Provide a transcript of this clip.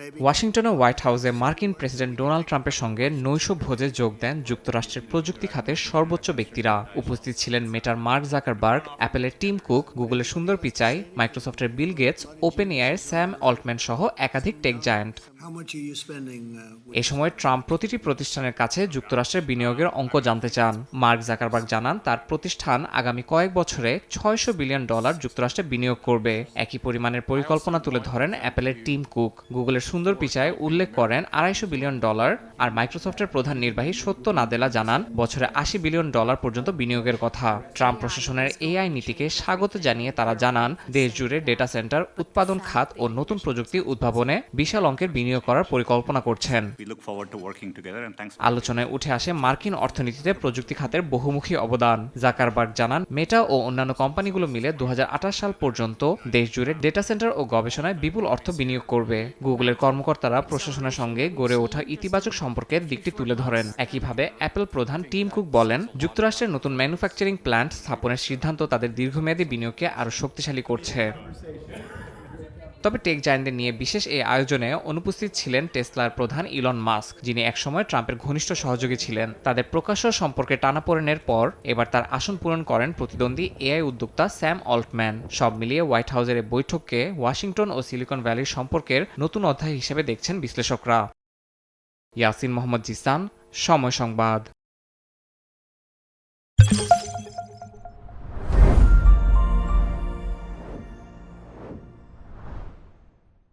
Maybe. ওয়াশিংটনের white হাউসে মার্কিন প্রেসিডেন্ট ডোনাল্ড ট্রাম্পের সঙ্গে নৈশ ভোজে যোগ দেন যুক্তরাষ্ট্রের প্রযুক্তি খাতের সর্বোচ্চ ব্যক্তিরা উপস্থিত ছিলেন মেটার মার্ক জাকারবার্গ অ্যাপেলের টিম কুক গুগলের সুন্দর পিচাই মাইক্রোসফটের বিল গেটস ওপেন এআইয়ের স্যাম অল্টম্যান সহ একাধিক টেক জায়ান্ট? Uh, এ সময় ট্রাম্প প্রতিটি প্রতিষ্ঠানের কাছে যুক্তরাষ্ট্রের বিনিয়োগের অঙ্ক জানতে চান মার্ক জাকারবার্গ জানান তার প্রতিষ্ঠান আগামী কয়েক বছরে ছয়শো বিলিয়ন ডলার যুক্তরাষ্ট্রে বিনিয়োগ করবে একই পরিমাণের পরিকল্পনা তুলে ধরেন অ্যাপেলের টিম কুক। গুগলের সুন্দর পিচায় উল্লেখ করেন আড়াইশো বিলিয়ন ডলার আর মাইক্রোসফটের প্রধান নির্বাহী সত্য নাদেলা জানান বছরে আশি বিলিয়ন ডলার পর্যন্ত বিনিয়োগের কথা। ট্রাম্প প্রশাসনের এআই নীতিকে স্বাগত জানিয়ে তারা জানান দেশ জুড়ে ডেটা সেন্টার উৎপাদন খাত ও নতুন প্রযুক্তি উদ্ভাবনে বিশাল অঙ্কের বিনিয়োগ করার পরিকল্পনা করছেন. আলোচনায় উঠে আসে মার্কিন অর্থনীতিতে প্রযুক্তি খাতের বহুমুখী অবদান। জাকারবার্গ জানান মেটা ও অন্যান্য কোম্পানিগুলো মিলে দু হাজার আঠাশ সাল পর্যন্ত দেশ জুড়ে ডেটা সেন্টার ও গবেষণায় বিপুল অর্থ বিনিয়োগ করবে। গুগলের কর্মকর্তারা প্রশাসনের সঙ্গে গড়ে ওঠা ইতিবাচক সম্পর্কের দিকটি তুলে ধরেন। একইভাবে অ্যাপেল প্রধান টিম কুক বলেন, যুক্তরাষ্ট্রের নতুন ম্যানুফ্যাকচারিং প্ল্যান্ট স্থাপনের সিদ্ধান্ত তাদের দীর্ঘমেয়াদী বিনিয়োগকে আরও শক্তিশালী করছে। তবে টেক জায়ান্টদের নিয়ে বিশেষ এই আয়োজনে অনুপস্থিত ছিলেন টেসলার প্রধান ইলন মাস্ক, যিনি একসময় ট্রাম্পের ঘনিষ্ঠ সহযোগী ছিলেন। তাদের প্রকাশ্য সম্পর্কে টানাপোড়েনের পর এবার তার আসন পূরণ করেন প্রতিদ্বন্দ্বী এআই উদ্যোক্তা স্যাম অল্টম্যান। সব মিলিয়ে হোয়াইট হাউসের এই বৈঠককে ওয়াশিংটন ও সিলিকন ভ্যালির সম্পর্কের নতুন অধ্যায় হিসেবে দেখছেন বিশ্লেষকরা। ইয়াসিন মোহাম্মদ জিসান, সময় সংবাদ।